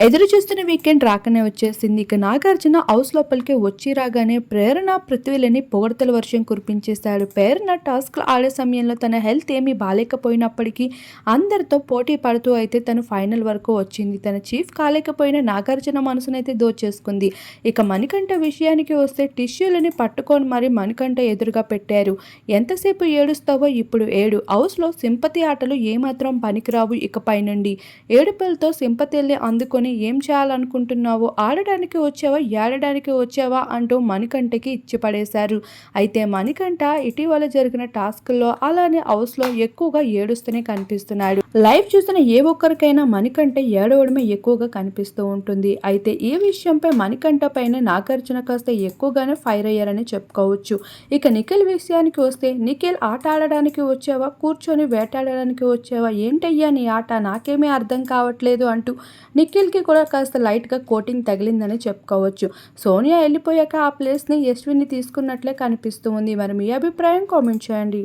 ఎదురు చూస్తున్న వీకెండ్ రాకనే వచ్చేసింది. ఇక నాగార్జున హౌస్ లోపలికి వచ్చి రాగానే ప్రేరణ పృథ్వీలని పొగడతల వర్షం కురిపించేశాడు. ప్రేరణ టాస్క్ ఆడే సమయంలో తన హెల్త్ ఏమీ బాగాలేకపోయినప్పటికీ అందరితో పోటీ పడుతూ అయితే తను ఫైనల్ వరకు వచ్చింది. తన చీఫ్ కాలేకపోయినా నాగార్జున మనసునైతే దోచేసుకుంది. ఇక మణికంఠ విషయానికి వస్తే టిష్యూలని పట్టుకొని మరి మణికంఠ ఎదురుగా పెట్టారు. ఎంతసేపు ఏడుస్తావో ఇప్పుడు ఏడు. హౌస్లో సింపతి ఆటలు ఏమాత్రం పనికిరావు ఇకపై నుండి ఏడుపులతో సింపతిల్ని అందుకొని ఏం చేయాలనుకుంటున్నావు ఆడడానికి వచ్చావా ఏడడానికి వచ్చావా అంటూ మణికంఠకి ఇచ్చి పడేశారు అయితే మణికంఠ ఇటీవల జరిగిన టాస్క్లో అలానే హౌస్లో ఎక్కువగా ఏడుస్తూనే కనిపిస్తున్నాడు. లైవ్ చూసిన ఏ ఒక్కరికైనా మణికంఠ ఏడవడమే ఎక్కువగా కనిపిస్తూ ఉంటుంది. అయితే ఈ విషయంపై మణికంఠ పైన నాగార్జున కాస్త ఎక్కువగానే ఫైర్ అయ్యారని చెప్పుకోవచ్చు. ఇక నిఖిల్ విషయానికి వస్తే నిఖిల్ ఆట ఆడడానికి వచ్చావా? కూర్చొని వేటాడడానికి వచ్చావా? ఏంటయ్యా నీ ఆట? నాకేమీ అర్థం కావట్లేదు అంటూ నిఖిల్కి కూడా కాస్త లైట్గా కోటింగ్ తగిలిందని చెప్పుకోవచ్చు. సోనియా వెళ్ళిపోయాక ఆ ప్లేస్ని యశ్విని తీసుకున్నట్లే కనిపిస్తూ ఉంది మరి మీ అభిప్రాయం కామెంట్ చేయండి.